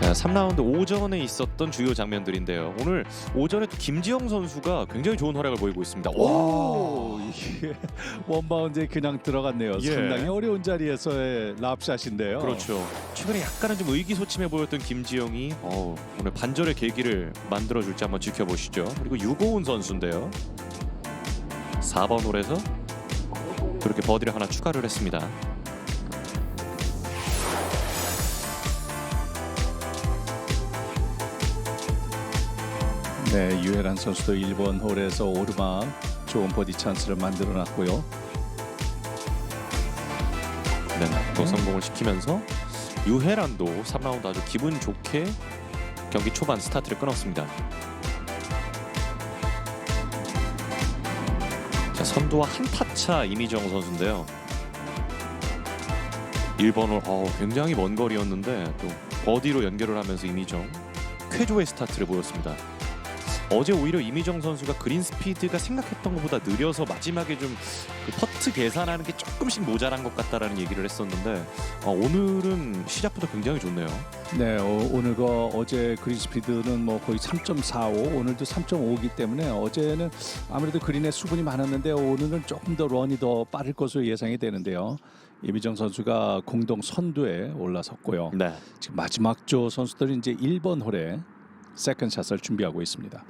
자, 3라운드 오전에 있었던 주요 장면들인데요. 오늘 오전에 또 김지영 선수가 굉장히 좋은 활약을 보이고 있습니다. 오! 오, 이게 원바운드에 그냥 들어갔네요. 예. 상당히 어려운 자리에서의 랍샷인데요. 그렇죠. 최근에 약간은 좀 의기소침해 보였던 김지영이 어, 오늘 반전의 계기를 만들어줄지 한번 지켜보시죠. 그리고 유고은 선수인데요. 4번 홀에서 그렇게 버디를 하나 추가를 했습니다. 네, 유혜란 선수도 1번 홀에서 오르막 좋은 버디 찬스를 만들어 놨고요. 네, 또 성공을 시키면서 유해란도 3라운드 아주 기분 좋게 경기 초반 스타트를 끊었습니다. 자, 선두와 한 타차 이미정 선수인데요. 1번 홀 어, 굉장히 먼 거리였는데 또 버디로 연결을 하면서 이미정 쾌조의 스타트를 보였습니다. 어제 오히려 이미정 선수가 그린 스피드가 생각했던 것보다 느려서 마지막에 좀그 퍼트 계산하는 게 조금씩 모자란 것 같다라는 얘기를 했었는데 어, 오늘은 시작부터 굉장히 좋네요. 네, 어, 오늘과 어제 그린 스피드는 뭐 거의 3.45, 오늘도 3.5기 때문에 어제는 아무래도 그린에 수분이 많았는데 오늘은 조금 더 런이 더 빠를 것으로 예상이 되는데요. 이미정 선수가 공동 선두에 올라섰고요. 네. 지금 마지막 조 선수들이 이제 1번 홀에 세컨 샷을 준비하고 있습니다.